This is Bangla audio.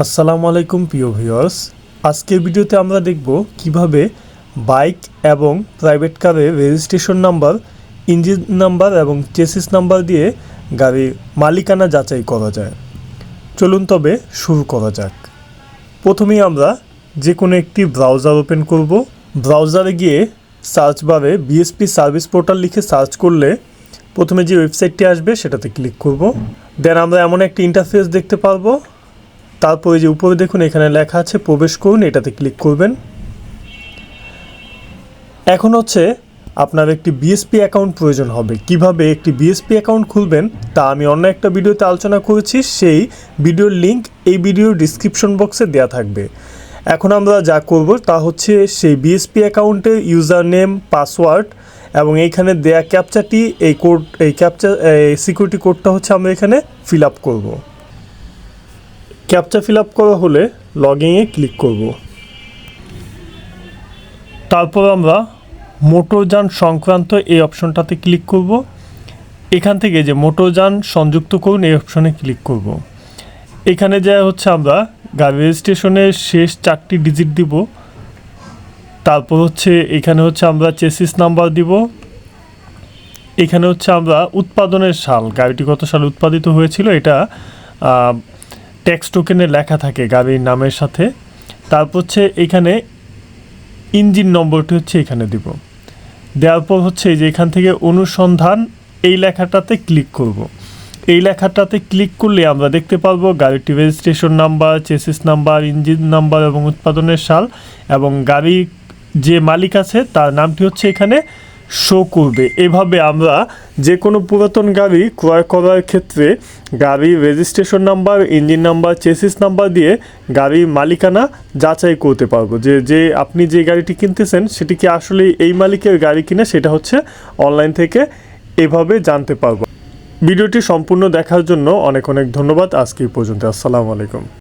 আসসালামু আলাইকুম, প্রিয় ভিউয়ার্স। আজকের ভিডিওতে আমরা দেখব কীভাবে বাইক এবং প্রাইভেট কারের রেজিস্ট্রেশন নাম্বার, ইঞ্জিন নাম্বার এবং চেসিস নাম্বার দিয়ে গাড়ির মালিকানা যাচাই করা যায়। চলুন তবে শুরু করা যাক। প্রথমেই আমরা যে কোনো একটি ব্রাউজার ওপেন করব। ব্রাউজারে গিয়ে সার্চ বারে বিএসপি সার্ভিস পোর্টাল লিখে সার্চ করলে প্রথমে যে ওয়েবসাইটটি আসবে সেটাতে ক্লিক করব। দেন আমরা এমন একটি ইন্টারফেস দেখতে পারব। তারপরে যে উপরে দেখুন, এখানে লেখা আছে প্রবেশ করুন, এটাতে ক্লিক করবেন। এখন হচ্ছে আপনার একটি বিএসপি অ্যাকাউন্ট প্রয়োজন হবে। কীভাবে একটি বিএসপি অ্যাকাউন্ট খুলবেন, তা আমি অন্য একটা ভিডিওতে আলোচনা করেছি। সেই ভিডিওর লিংক এই ভিডিওর ডিসক্রিপশন বক্সে দেওয়া থাকবে। এখন আমরা যা করব, তা হচ্ছে সেই বিএসপি অ্যাকাউন্টের ইউজার নেম পাসওয়ার্ড এবং এইখানে দেয়া ক্যাপচাটি এই কোড এই ক্যাপচা এই সিকিউরিটি কোডটা হচ্ছে আমরা এখানে ফিল আপ করব। ক্যাপচা ফিল আপ করা হলে লগইনে ক্লিক করব। তারপর আমরা মোটরযান সংক্রান্ত এই অপশনটাতে ক্লিক করব। এখান থেকে যে মোটরযান সংযুক্ত করুন, এই অপশনে ক্লিক করব। এখানে যা হচ্ছে আমরা গাড়ি রেজিস্ট্রেশনের শেষ চারটি ডিজিট দিব। তারপর হচ্ছে এখানে হচ্ছে আমরা চেসিস নাম্বার দিব। এখানে হচ্ছে আমরা উৎপাদনের সাল, গাড়িটি কত সালে উৎপাদিত হয়েছিল, এটা ট্যাক্স টোকেনে লেখা থাকে গাড়ির নামের সাথে তারপর হচ্ছে এখানে ইঞ্জিন নম্বরটি হচ্ছে এখানে দিব দেওয়ার পর হচ্ছে যে এখান থেকে অনুসন্ধান, এই লেখাটাতে ক্লিক করব। এই লেখাটাতে ক্লিক করলে আমরা দেখতে পারব গাড়িটি registration number, chassis number, engine number এবং উৎপাদনের সাল এবং গাড়ি যে মালিক আছে তার নামটি হচ্ছে এখানে শো করবে। এভাবে আমরা যে কোনো পুরাতন গাড়ি ক্রয় করার ক্ষেত্রে গাড়ির registration number engine number chassis number দিয়ে গাড়ির মালিকানা যাচাই করতে পারব। যে যে আপনি যে গাড়িটি কিনতেছেন, সেটি কি আসলে এই মালিকের গাড়ি কিনা সেটা হচ্ছে অনলাইন থেকে এভাবে জানতে পারব। ভিডিওটি সম্পূর্ণ দেখার জন্য অনেক অনেক ধন্যবাদ। আজকে পর্যন্ত। আসসালামু আলাইকুম।